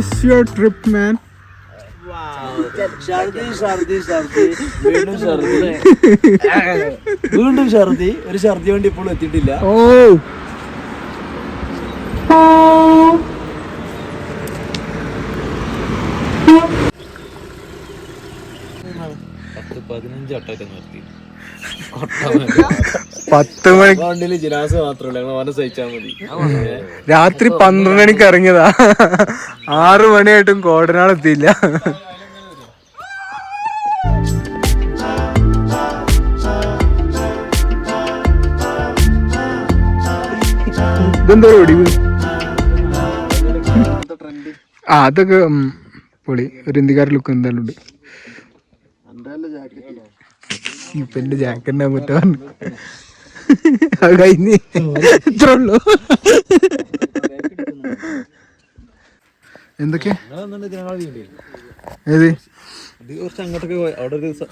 Is your trip മാൻ ഛർദി ഛർദി ഛർദി. വീണ്ടും ഛർദി. വീണ്ടും ഛർദി. ഒരു ഛർദി വേണ്ടി ഇപ്പോൾ എത്തിയിട്ടില്ല. ഓ. പത്ത് പതിനഞ്ച് ഒട്ടൊക്കെ നിർത്തി. പത്ത് മണി വണ്ടിയിൽ ജിനാസ് മാത്രമല്ല ഞങ്ങൾ സഹിച്ചാൽ മതി. രാത്രി പന്ത്രണ്ട് മണിക്ക് ഇറങ്ങിയതാ. ആറു മണിയായിട്ടും കോടനാളെത്തിയില്ല ഇതെന്തോ ഒടിവ്? ആ അതൊക്കെ പൊളി. ഒരു ഹിന്ദിക്കാരുടെ ലുക്ക് എന്തായാലും ഉണ്ട്. ഇപ്പൊ എന്റെ ജാക്കറ്റ് ഉണ്ടാകാൻ അത് കഴിഞ്ഞ് ഇത്ര ഉള്ളു എന്തൊക്കെ? ഏത്? ഇത് കുറച്ച് അങ്ങോട്ടൊക്കെ പോയി. അവിടെ ഒരു സ-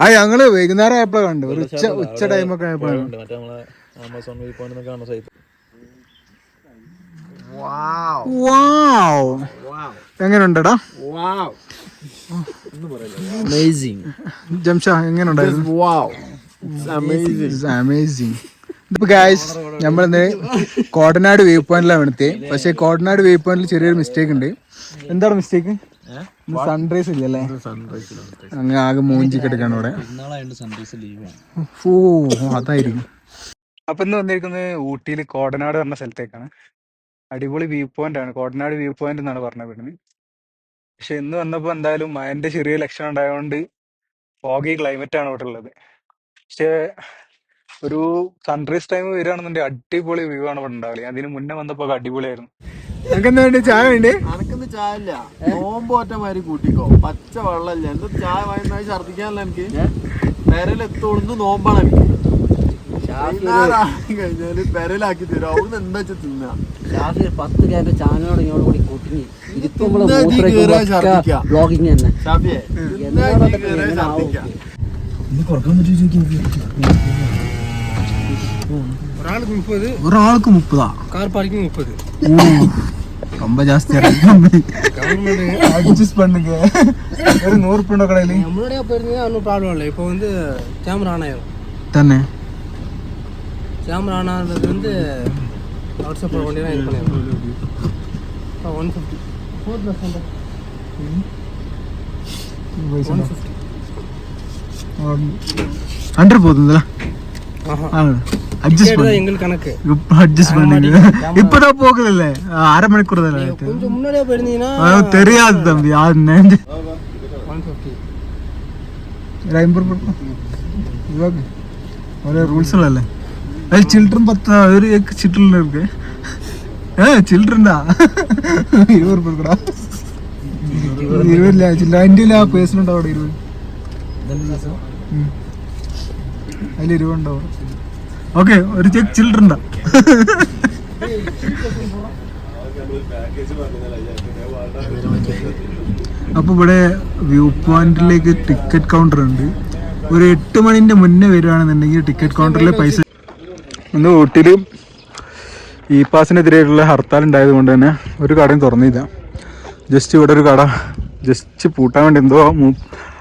ആ ഞങ്ങൾ വൈകുന്നേരം ആയപ്പോഴാ കണ്ടു ഒരു ഉച്ച ഉച്ച ടൈമൊക്കെ ആയപ്പോഴാണ് ഉണ്ട്. മറ്റേ നമ്മളെ ആമസോൺ വ്യൂ പോയിന്റ് കാണുന്ന സൈറ്റ് എങ്ങനെയുണ്ടടാ ജംഷ എങ്ങനെയുണ്ടായിരുന്നു അമേസിങ് ഇപ്പൊ ഗായ്സ് നമ്മളിന്ന് കോടനാട് വ്യൂ പോയിന്റിലാണ് എടുത്തേ പക്ഷെ കോടനാട് വ്യൂ പോയിന്റിൽ ചെറിയൊരു മിസ്റ്റേക്ക് ഉണ്ട്. എന്താണ് മിസ്റ്റേക്ക് സൺറൈസ് ഇല്ലല്ലേ അങ്ങ് ആകെ മൂഞ്ചി കിടക്കാണ് ഇവിടെ. സൺറൈസ് ലീവാണ് ഓ അതായിരിക്കും. അപ്പൊ ഇന്ന് വന്നിരിക്കുന്നത് ഊട്ടിയിൽ കോടനാട് പറഞ്ഞ സ്ഥലത്തേക്കാണ്. അടിപൊളി വ്യൂ പോയിന്റ് ആണ്. കോടനാട് വ്യൂ പോയിന്റ് എന്നാണ് പറഞ്ഞത് ഇവിടുന്ന് പക്ഷെ ഇന്ന് വന്നപ്പോ എന്തായാലും മഴന്റെ ചെറിയ ലക്ഷണം ഉണ്ടായതുകൊണ്ട് ഫോഗി ക്ലൈമറ്റ് ആണ് ഇവിടെ ഉള്ളത് പക്ഷെ ഒരു സൺറൈസ് ടൈം വരികയാണെന്നുണ്ടെങ്കിൽ അടിപൊളി വ്യൂ ആണ് ഇവിടെ ഉണ്ടാവില്ല അതിന് മുന്നേ വന്നപ്പോ ഒക്കെ അടിപൊളിയായിരുന്നു. നിങ്ങൾക്ക് എന്താ വേണ്ടി ചായ വേണ്ടി? അനക്കൊന്ന് ചായ ഇല്ല. നോമ്പ് ഒറ്റ മാതിരി കൂട്ടിക്കോ. പച്ച വെള്ളമില്ല എന്താ ചായ വാങ്ങി ഛർദിക്കാനല്ല എനിക്ക്? പെരലെത്തോളുന്ന് നോമ്പാണ് എനിക്ക്. വൈകുന്നേരം ആയി കഴിഞ്ഞാൽ പെരലാക്കി തരും. അവിടുന്ന് എന്താ വെച്ചാ തിന്നാ? ഷാഫി പത്ത് ചാനലോട് ഇങ്ങോട്ട് കൂടി കുട്ടിങ്ങി ഇരുത്തുമ്പോൾ ഛർദിക്കാ. ബ്ലോഗിങ് തന്നെ. ഷാഫിയെ തിന്നാ ஒரு ஆளுக்கு முப்பது. ஒரு ஆளுக்கு முப்பதா கார் பார்க்கிங் முப்பது. ரொம்ப ஜாஸ்தியா இருக்கு. பண்ணுங்க. ஒரு நூறு பிண்டோ முன்னாடியே போயிருந்தீங்கன்னா ஒன்றும் ப்ராப்ளம் இல்லை. இப்போ வந்து கேமரா ஆன் ஆயிரும். தானே? கேமரா ஆன் ஆனது வந்து வாட்ஸ்அப்பில் ஒன்றே தான் இது பண்ணிடுறோம் one fifty fourth bus one fifty under போகுதுங்களா adjust பண்ணி. எங்கள் கணக்கு. இப்போ அட்ஜஸ்ட் பண்ணுங்க. இப்போதான் போகுது இல்ல அரை மணிக்கூர் தான் கொஞ்சம் முன்னாடியே போயிருந்தீங்கன்னா தெரியாது தம்பி யார் நேஞ்சு. ஐம்பது ரூபாய் இவ்வளோ ஒரே ரூல்ஸ் இல்லை. அது சில்ட்ரன் பார்த்தா ஒரு ஏக்கு சில்ட்ரன் இருக்கு. ஏ சில்ட்ரன் தான் இருபது இருக்கடா இருபது இல்லையா சில்ட்ரன் இண்டியில பேசணுண்டா அவட இருபது. അതിൽ ഓക്കെ ഒരു ചെക്ക് ചിൽഡ്രൻ അപ്പൊ ഇവിടെ വ്യൂ പോയിന്റിലേക്ക് ടിക്കറ്റ് കൗണ്ടർ ഉണ്ട്. ഒരു എട്ട് മണിന്റെ മുന്നേ വരികയാണെന്നുണ്ടെങ്കിൽ ടിക്കറ്റ് കൗണ്ടറിലെ പൈസ ഇന്ന് ഊട്ടിയിൽ ഇ പാസിനെതിരെയുള്ള ഹർത്താൽ ഉണ്ടായത് കൊണ്ട് തന്നെ ഒരു കടയും തുറന്നില്ല. ജസ്റ്റ് ഇവിടെ ഒരു കട. ജസ്റ്റ് പൂട്ടാൻ വേണ്ടി എന്തോ മൂ-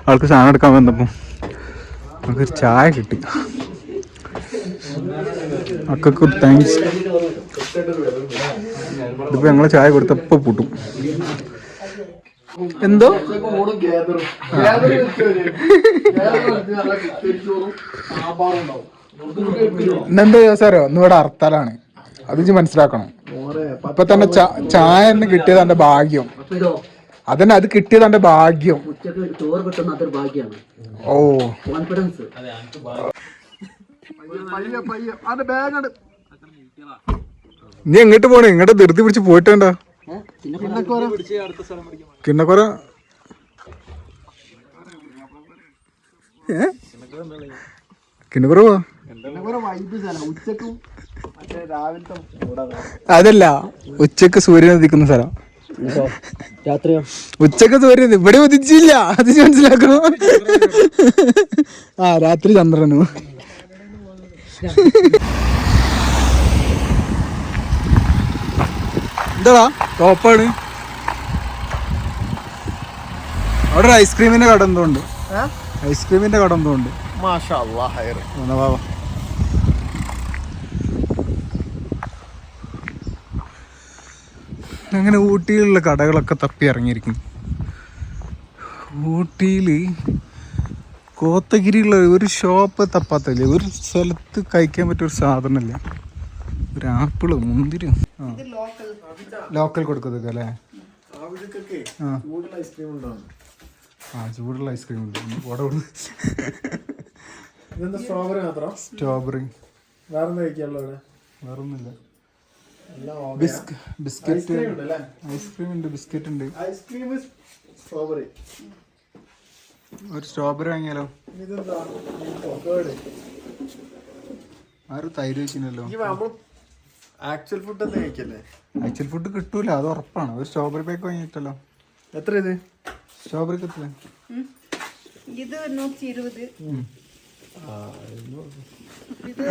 ആൾക്ക് സാധനം എടുക്കാൻ വന്നപ്പോൾ നമുക്കൊരു ചായ കിട്ടി. അക്കൊക്കെ താങ്ക്സ് ഇതിപ്പോ ഞങ്ങൾ ചായ കൊടുത്തപ്പോൾ പൂട്ടും. എന്തോ. ഇന്നെന്താ സാറോ? ഇന്നിവിടെ ഹർത്താലാണ് അത് മനസ്സിലാക്കണം. ഇപ്പൊ തന്നെ ചായ എന്ന് കിട്ടിയത് എന്റെ ഭാഗ്യം. അതന്നെ അത് കിട്ടിയത് എന്റെ ഭാഗ്യം. ഉച്ചയ്ക്ക് ചോറ് കിട്ടുന്ന അതൊരു ഭാഗ്യമാണ്. ഓ. കോൺഫിഡൻസ് നീ എങ്ങോട്ട് പോണേ? ഇങ്ങോട്ട് ധൃതി പിടിച്ച് പോയിട്ടേണ്ട? കിണ്ണക്കൊര? കിണ്ണക്കുറ പോവാ അതല്ല ഉച്ചയ്ക്ക് സൂര്യൻ ഉദിക്കുന്ന സ്ഥലം. രാത്രിയോ? ഉച്ചയ്ക്ക് സൂര്യൻ ഇവിടെ ഉദിച്ചില്ല. അത് മനസ്സിലാക്കണോ? ആ രാത്രി ചന്ദ്രനു. എന്താടാ? ടോപ്പാണ്. അവിടെ ഒരു ഐസ്ക്രീമിന്റെ കട എന്തോ ഉണ്ട്. ഐസ്ക്രീമിന്റെ കട എന്തോ ഉണ്ട്. മാഷാ അല്ലാ ഹയർ എന്നാ വാ. അങ്ങനെ ഊട്ടിയിലുള്ള കടകളൊക്കെ തപ്പി ഇറങ്ങിയിരിക്കും ഊട്ടിയിൽ കോത്തഗിരിയുള്ള ഒരു ഷോപ്പ് തപ്പാത്തല്ലേ? ഒരു സ്ഥലത്ത് കഴിക്കാൻ പറ്റിയ ഒരു സാധനമല്ല. ഒരു ആപ്പിൾ മുന്തിരി. ലോക്കൽ കൊടുക്കുന്നത് അല്ലേ? ആ. ചൂടുള്ള ഐസ്ക്രീം ഉണ്ട്. സ്ട്രോബെറി മാത്രം? സ്ട്രോബെറി വേറെ എന്താ ബിസ്ക്കറ്റ് ഐസ്ക്രീം ഉണ്ട് ബിസ്ക്കറ്റ് ഉണ്ട്. Ice cream strawberry. ഒരു സ്ട്രോബെറി വാങ്ങിയാലോ? ആരും തൈര് വെച്ചില്ലല്ലോ ആക്ച്വൽ ഫുഡ് എന്താ കഴിക്കല്ലേ? ആക്ച്വൽ ഫുഡ് കിട്ടൂല അത് ഉറപ്പാണ്. ഒരു സ്ട്രോബെറി പാക്ക് വാങ്ങിയിട്ടല്ലോ. എത്ര ഇത്? സ്ട്രോബെറി എത്ര ഇത് നൂറ്റി ഇരുപത് ഇത്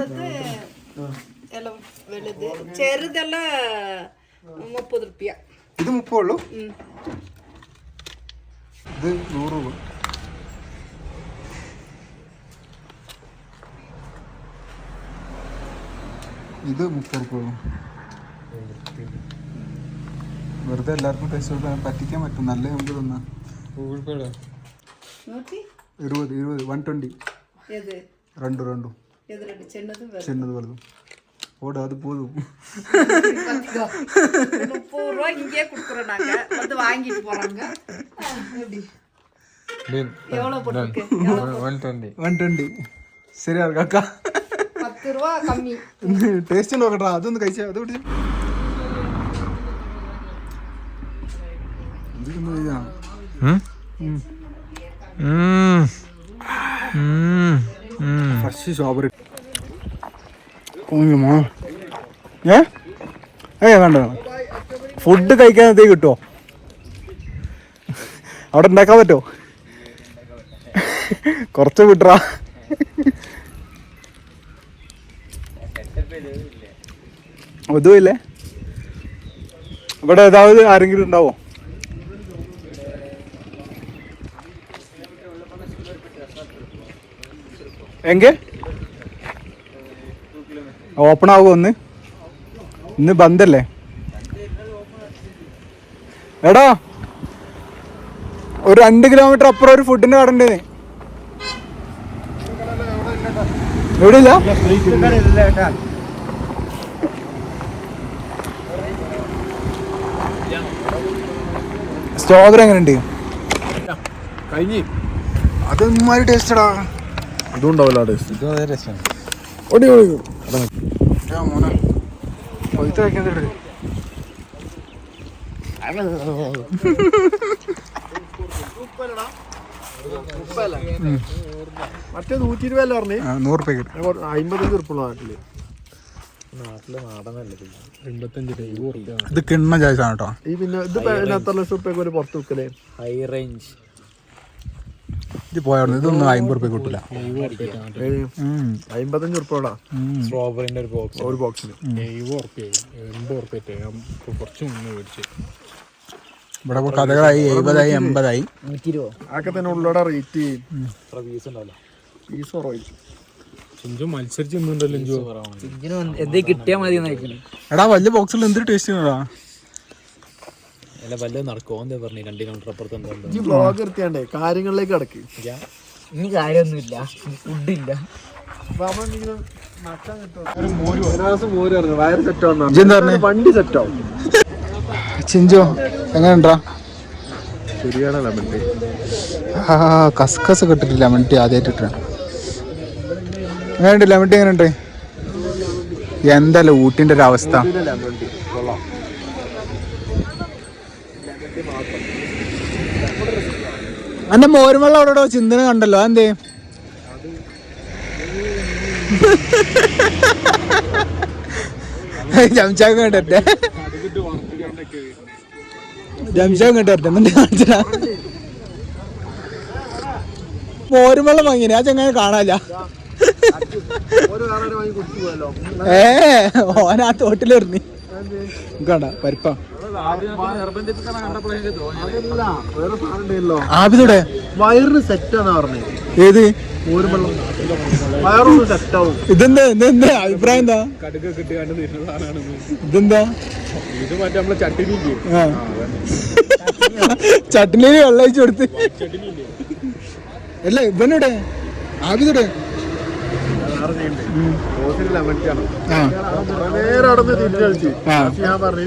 എല്ലാം വലുത്. ചെറുതല്ല മുപ്പത് റുപ്യ. ഇത് മുപ്പുള്ളൂ ഇത് നൂറ് രൂപ ഇത് മുപ്പത് രൂപ വെറുതെ എല്ലാവർക്കും പൈസ കൊടുക്കാൻ പറ്റിക്കാൻ പറ്റും. നല്ല നമുക്ക് തന്നാ. ഗൂഗിൾ പേടോ ഇരുപത് ഇരുപത് വൺ ട്വന്റി രണ്ടു രണ്ടു. ചെണ്ണത് വലുതും. ഓടാ അത് പോതും முப்பது ரூபா இங்கேயே கொடுக்குறோம் நாங்க வந்து வாங்கிட்டு போறாங்க ஆ, எப்படி எவ்வளவு போட்டிருக்கு எவ்வளவு போட்டிருக்கு? വൺ ട്വൻറ്റി ശരിയാ കാക്ക பத்து ரூபா கம்மி ടേസ്റ്റ് നോക്കട്ടാ അതൊന്ന് കഴിച്ചാ അത് പിടിച്ചു ഫ്രഷ് സ്ട്രോബെറി ഏ? ഏ വേണ്ട ഫുഡ് എന്തേ കിട്ടുമോ അവിടെ ഉണ്ടാക്കാൻ പറ്റുമോ കുറച്ച് വിട്ടറാ ഒതുമില്ലേ ഇവിടെ ഏതാവത് ആരെങ്കിലും ഉണ്ടാവോ? എങ്കെ? ഓപ്പൺ ആവുമോ ഒന്ന്. ഇന്ന് ബന്ധല്ലേ എടാ ഒരു രണ്ട് കിലോമീറ്റർ അപ്പുറം ഒരു ഫുഡിന്റെ കട ഉണ്ട് എവിടെ ഇല്ല സ്ട്രോബെറി എങ്ങനെയുണ്ട് കഴിഞ്ഞ്. അതൊരുമാതിരി ടേസ്റ്റടാ അതും ഉണ്ടാവില്ല ടേസ്റ്റ് പഴുത്ത വയ്ക്കാൻ മറ്റേ നൂറ്റി ഇരുപത് അല്ലേ പറഞ്ഞേ നൂറ് അമ്പത്തഞ്ച് ഉറുപ്പുള്ള നാട്ടിൽ. നാട്ടിലെ നാടനല്ലേ ഇത്? കിണ്ണ ചായസാണ് കേട്ടോ ഈ പിന്നെ ഇത് എത്ര ലക്ഷം ഒരു പുറത്ത് വിൽക്കലേ? ഹൈ റേഞ്ച് ഇത് പോയാണ് ഇതൊന്നും അമ്പത് റുപ്യ കിട്ടില്ല അമ്പത്തഞ്ച് റുപ്യോടാ സ്ട്രോബെറിന്റെ ഒരു ബോക്സ് ഒരു ബോക്സിന് ഇവിടെ കഥകളായി. എഴുപതായി എൺപതായി ആക്കെ തന്നെ ഉള്ളോടെ റേറ്റ് ചെയ്യും പീസ് ഉണ്ടാവില്ല? ഫീസ് കുറവായി ഇതിന് എന്തേ കിട്ടിയാ മതി എന്നായിരിക്കും എടാ വലിയ ബോക്സിൽ എന്തൊരു ടേസ്റ്റ് അല്ല വല്ല നടക്കുമോ എന്താ പറഞ്ഞു? രണ്ട് കിലോമീറ്റർ അപ്പുറത്ത് എന്താ ഈ ബ്ലോഗ് എടുത്തിയാണ്ടേ കാര്യങ്ങളിലേക്ക് കിടക്ക്. ഇനി കാര്യമൊന്നുമില്ല. ഫുഡില്ല? വണ്ടി സെറ്റ് ആവും. ചിഞ്ചോ എങ്ങനെയുണ്ടാ? ശരിയാണ് ലെമൺ ടീ ആ കസ്കസ് കിട്ടിട്ട് ലെമൺ ടീ ആദ്യമായിട്ട് എങ്ങനെയുണ്ട്? ലെമൺ ടീ എങ്ങനെയുണ്ട്? എന്തായാലും ഊട്ടിന്റെ ഒരു അവസ്ഥ? എന്റെ മോരുമള്ള അവിടെ ചിന്തന കണ്ടല്ലോ. എന്തേ ജംഷാക്ക് കണ്ടേ ജംഷാക്ക് കണ്ടേ എന്നിട്ട് കാണിച്ചാ മോരുമള്ളം വാങ്ങിനെ ആ ചങ്ങനെ കാണാല്ല. ഏ ഓനാ തോട്ടിലെറിഞ്ഞി കണ്ട? പരിപ്പാ. ആബിദൂടെ വയറിന് സെറ്റാണ് പറഞ്ഞത് ഏത്? ഇതെന്താ ഇതെന്താ അഭിപ്രായം എന്താ? ഇതെന്താ? ഇത് മറ്റേ നമ്മളെ ചട്ടിനി ചട്നിയിൽ വെള്ളം ഒഴിച്ചു കൊടുത്ത്. അല്ല ഇവനോടെ? ആവിതോടെ ആണ് നേരെ അവിടെ തിരിച്ചു കളിച്ച്. ആ. പക്ഷെ ഞാൻ പറഞ്ഞു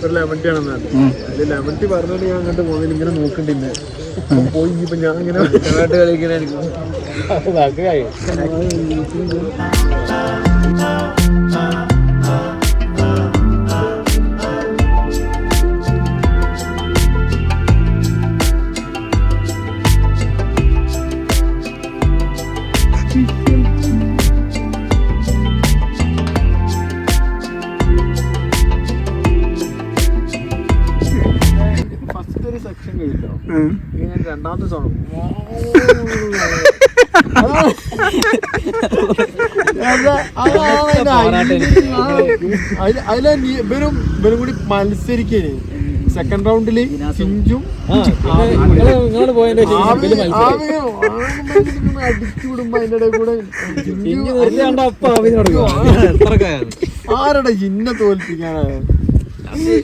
ഒരു ലെമൺ ടീ ആണെന്നാണ് അതിൽ ലെമൺ ടീ പറഞ്ഞോണ്ട് ഞാൻ അങ്ങോട്ട് പോകുന്നില്ല ഇങ്ങനെ നോക്കണ്ടിന്നെ പോയി ഇപ്പൊ ഞാൻ ഇങ്ങനെ കളിക്കണായിരിക്കും അതിലെ ഇവരും ഇവരും കൂടി മത്സരിക്കേ സെക്കൻഡ് റൗണ്ടിൽ സിഞ്ചും നിങ്ങൾ പോയതിന്റെ അടിച്ചു വിടുമ്പോ അതിന്റെ ഇടയിൽ കൂടെ ആരുടെ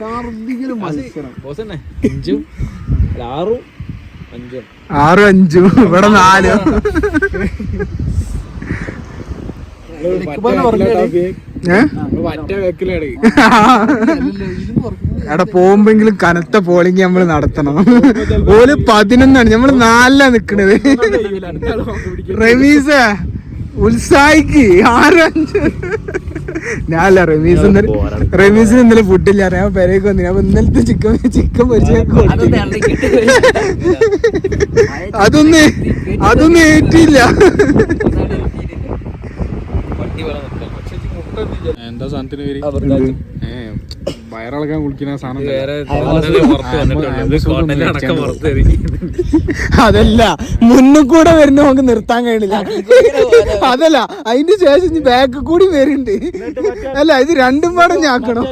ഛർദിക്കലും മത്സരം. അഞ്ചും ആറും അഞ്ചും. ആറും അഞ്ചും. ഇവിടെ നാലും ഇക്കുബാനെ പറഞ്ഞേ ഏ മറ്റേ വെക്കലാണ് എടാ പോകുമ്പെങ്കിലും കനത്ത പോളിങ് നമ്മൾ നടത്തണം. ഓൽ പതിനൊന്നാണ്. നമ്മൾ നാലിലാ നിക്കണത്. റമീസ ഉത്സാഹിക്ക്. ആരഞ്ച് ഞാനല്ല റമീസ് ഇന്നലെ റമീസിന് ഇന്നലെ ഫുഡില്ല ഞാൻ പെരേക്ക് വന്നു അപ്പൊ ഇന്നലത്തെ ചിക്കൻ ചിക്കൻ പൊരിച്ചു അതൊന്നും അതൊന്നും ഏറ്റില്ല എന്താ സാധനത്തിന് പേര്? വയറിളക്കാൻ കുളിക്കുന്ന സാധനം അതല്ല മുന്നിൽ കൂടെ വരുന്ന നമുക്ക് നിർത്താൻ കഴിയില്ല അതല്ല അതിന്റെ ശേഷം ഇനി ബാക്ക് കൂടി വരുന്നുണ്ട്. അല്ല ഇത് രണ്ടും പാടെ ഞാക്കണം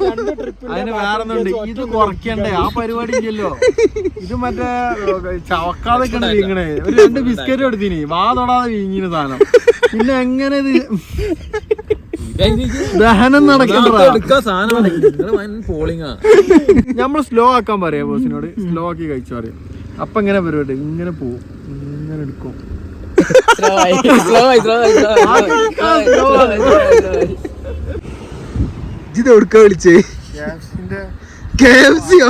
അതിന് വേറൊന്നുണ്ട് ഇത് കുറയ്ക്കണ്ടേ? ആ പരിപാടി ഇല്ലല്ലോ. ഇത് മറ്റേ ചവക്കാതെ വീങ്ങണേ. ഒരു രണ്ട് ബിസ്ക്കറ്റ് എടുത്തിനി. വാ തൊടാതെ വീങ്ങിന സാധനം. പിന്നെ എങ്ങനെ ഇത്? ദഹനം നടക്കണ്ട നമ്മൾ സ്ലോ ആക്കാൻ പറയാ ബോസിനോട്. സ്ലോ ആക്കി കഴിച്ചു പറയും. അപ്പൊ ഇങ്ങനെ പരിപാടി. ഇങ്ങനെ പോവും. ഇങ്ങനെ എടുക്കും. ഇത് എവിടുക്ക വിളിച്ചേ? ഗ്യാസിന്റെ കെ എഫ് സിയോ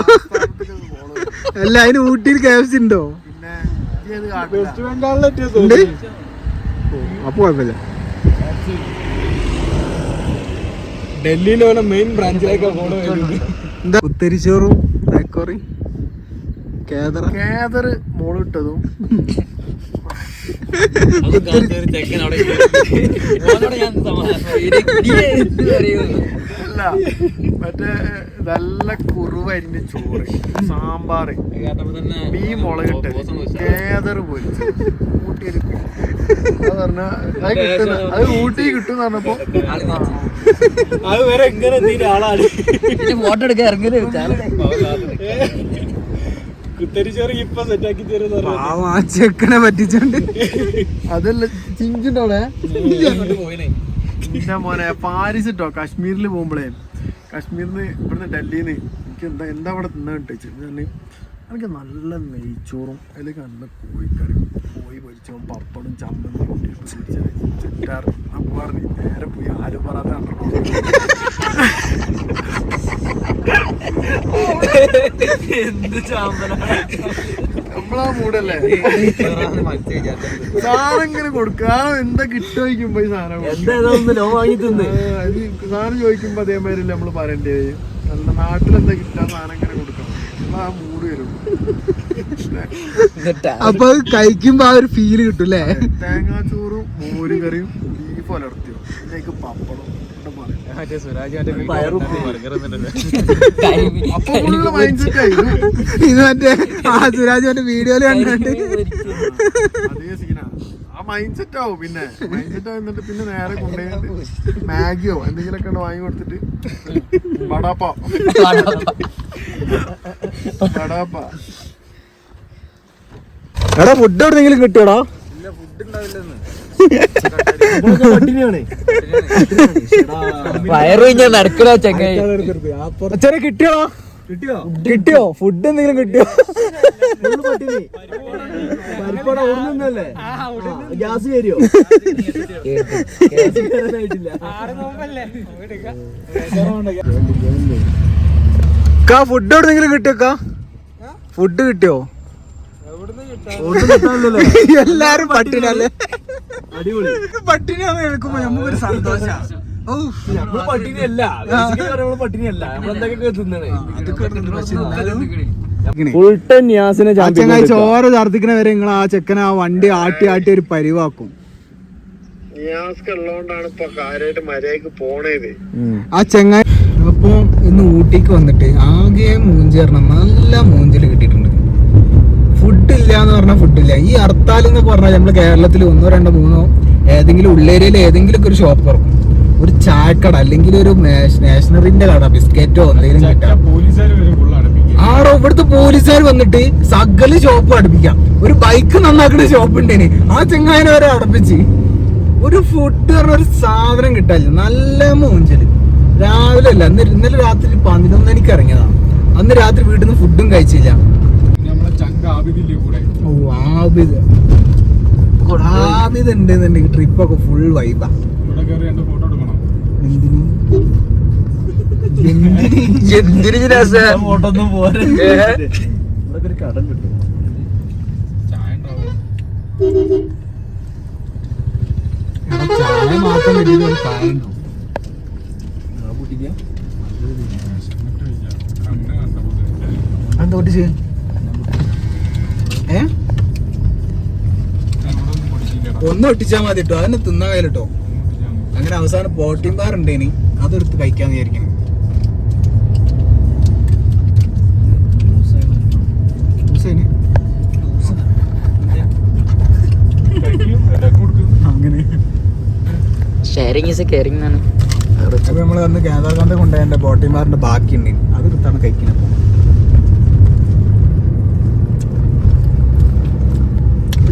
അല്ല അതിന് ഊട്ടിയിൽ കെ എഫ് സി ഉണ്ടോ. വെസ്റ്റ് ബംഗാളിലെത്തിയ അപ്പൊ കുഴപ്പമില്ല. ഡൽഹിയിലെ മെയിൻ ബ്രാഞ്ചിലേക്ക് ഫോളോ എന്താ? ഉത്തരിച്ചോറും തേക്കോറി കേദറ കേദർ മോളിട്ടതും അല്ല മറ്റേ നല്ല കുറുവരിഞ്ഞ ചോറ് സാമ്പാറ് മീ മുളകിട്ട് കേദറ് പൊരിച്ച് ഊട്ടി അത് പറഞ്ഞാ അത് കിട്ടുന്ന അത് ഊട്ടി കിട്ടും പറഞ്ഞപ്പോ അത് വരെ എങ്ങനെ തീരെ ആളാണ്. ഫോട്ടോ എടുക്കാൻ ഇറങ്ങൽ കുത്തരിച്ചോറ് ഇപ്പൊ സെറ്റാക്കി തരുന്ന പാവം ആ ചെക്കനെ പറ്റിച്ചോണ്ട്. അതല്ല മോനെ പാരീസ് കേട്ടോ കാശ്മീരിൽ പോകുമ്പോഴേ കാശ്മീരിന്ന് ഇവിടുന്ന് ഡൽഹിന്ന് എനിക്ക് എന്താ എന്താ അവിടെ തിന്നാൻ കിട്ടിച്ചു എനിക്ക് നല്ല നെയ്ച്ചോറും അതിലേക്ക് നല്ല കോഴിക്കറി പൊരിച്ചതും പപ്പടും ചമ്മന്തി കൂട്ടിയിട്ട് സെറ്റാറ് അപ്പോൾ പറഞ്ഞു നേരെ പോയി. എന്ത് പറയാതെ നമ്മളാ മൂടല്ലേ? സാധനം ഇങ്ങനെ കൊടുക്കാനോ എന്താ കിട്ടുമ്പോ ഈ സാധനം കൊടുക്കും. സാധനം ചോദിക്കുമ്പോ അതേമാതിരി നമ്മൾ പറയേണ്ടി വരും നല്ല നാട്ടിലെന്താ കിട്ടാൻ സാധനം ഇങ്ങനെ കൊടുക്കണം എന്നാ ആ മൂട് വരും. അപ്പൊ കഴിക്കുമ്പോ ആ ഒരു ഫീൽ കിട്ടും അല്ലേ തേങ്ങാച്ചോറും മോര് കറിയും ബീഫ് അലർത്തിയും ഇതിലേക്ക് പപ്പടം ഇത് മറ്റേ ആ സുരാജ് മറ്റേ വീഡിയോയിൽ കണ്ടിട്ട്. അതേ സീനാണ് ആ മൈൻഡ് സെറ്റ് ആവും പിന്നെ. മൈൻഡ് സെറ്റ് ആവും എന്നിട്ട് പിന്നെ നേരെ കൊണ്ടുപോയിട്ട് മാഗിയോ എന്തെങ്കിലുമൊക്കെ ഉണ്ട് വാങ്ങി കൊടുത്തിട്ട് വടാപ്പ. വടാപ്പ. എടാ ഫുഡ് എവിടെയെങ്കിലും കിട്ടിയോടാ? വയറ് കഴിഞ്ഞാൽ നടക്കണ ചങ്ങായി. അച്ഛനെ കിട്ടിയോടാ? കിട്ടിയോ? കിട്ടിയോ? ഫുഡ് എന്തെങ്കിലും കിട്ടിയോ? ഗ്യാസ് കയറിയോ കാ ഫുഡ് എവിടെന്നെങ്കിലും കിട്ടിയോക്കാ ഫുഡ് കിട്ടിയോ? എല്ലാരും പട്ടിനല്ലേ അടിപൊളി. പട്ടിനാന്ന് കേൾക്കുമ്പോ നമുക്കൊരു സന്തോഷാ. നമ്മൾ പട്ടിണിയല്ല. നമ്മൾ നമ്മളെന്തൊക്കെ തിന്നണേ? ചങ്ങായി ചോര ഛർദിക്കണ വരെ നിങ്ങൾ ആ ചെക്കനെ ആ വണ്ടി ആട്ടി ആട്ടി ഒരു പരിവാക്കും. ആ ചെങ്ങായി അപ്പൊ ഇന്ന് ഊട്ടിക്ക് വന്നിട്ട് ആകെ മൂഞ്ചി പറഞ്ഞ നല്ല മൂഞ്ചിൽ കിട്ടിയിട്ടുണ്ട്. ഫുഡ് ഇല്ല എന്ന് പറഞ്ഞാൽ ഇല്ല ഈ ഹർത്താൽ എന്നൊക്കെ പറഞ്ഞാൽ നമ്മൾ കേരളത്തിൽ ഒന്നോ രണ്ടോ മൂന്നോ ഏതെങ്കിലും ഉള്ളേരിയയിൽ ഏതെങ്കിലും ഒക്കെ ഒരു ഷോപ്പ് തുറക്കും. ചായക്കട അല്ലെങ്കിൽ ഒരു സ്റ്റേഷനറിന്റെ കട ബിസ്ക്കറ്റോ എന്തെങ്കിലും കിട്ടാം. ആടോ ഇവിടുത്തെ പോലീസുകാർ വന്നിട്ട് സകൽ ഷോപ്പ് അടുപ്പിക്കാം. ഒരു ബൈക്ക് നന്നാക്കുന്ന ഷോപ്പ് ഉണ്ടേന്. ആ ചെങ്ങായനെ വരെ അടപ്പിച്ച്. ഒരു ഫുഡ് പറഞ്ഞ ഒരു സാധനം കിട്ടാല്ല നല്ല മൂഞ്ചൽ. രാവിലെ അല്ല അന്ന് ഇന്നലെ രാത്രി പതിനൊന്നണിക്ക് ഇറങ്ങിയതാണ്. അന്ന് രാത്രി വീട്ടിൽ നിന്ന് ഫുഡും കഴിച്ചില്ല. ഓ ആബിദ്. ആബിദ് ഉണ്ടെന്നുണ്ടെങ്കിൽ ട്രിപ്പൊക്കെ ഫുൾ വൈബാ എന്തിന് എന്തിന് എന്തിന് രസ? ഓട്ടൊന്നും പോരെ ഒരു കടം കിട്ടും. ചായ മാത്രം വലിയ ഒരു കാര്യമുണ്ടോ എന്താ പൊട്ടിച്ച് ഏ? ഒന്ന് ഒട്ടിച്ചാ മതി കേട്ടോ അതിനെ തിന്നാ കയ്യിലിട്ടോ. അങ്ങനെ അവസാനം പ്രോട്ടീൻ ബാർ ഉണ്ടേനി. അതെടുത്ത് കഴിക്കാന്ന് വിചാരിക്കണം ഷെയറിങ് ഇസ് എന്നാണ് വന്ന് കൊണ്ടുപോയ ഉണ്ട് അത് എടുത്താണ് കഴിക്കുന്നത്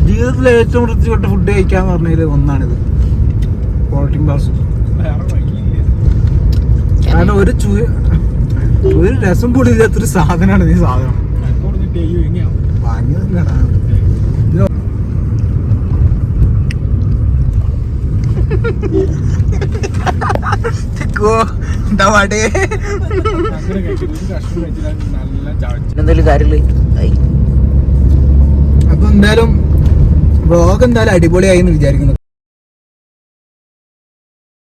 ജീവിതത്തിൽ ഏറ്റവും വൃത്തിപ്പെട്ട ഫുഡ് കഴിക്കാന്ന് പറഞ്ഞതിൽ ഒന്നാണിത്. പ്രോട്ടീൻ പാസ് കാരണം ഒരു ചു ഒരു രസം പൊടി ഇല്ലാത്തൊരു സാധനമാണ് ഈ സാധനം? എന്തെങ്കിലും കാര്യമില്ല. അപ്പൊ എന്തായാലും വ്ളോഗ് എന്തായാലും അടിപൊളിയായി എന്ന് വിചാരിക്കുന്നു.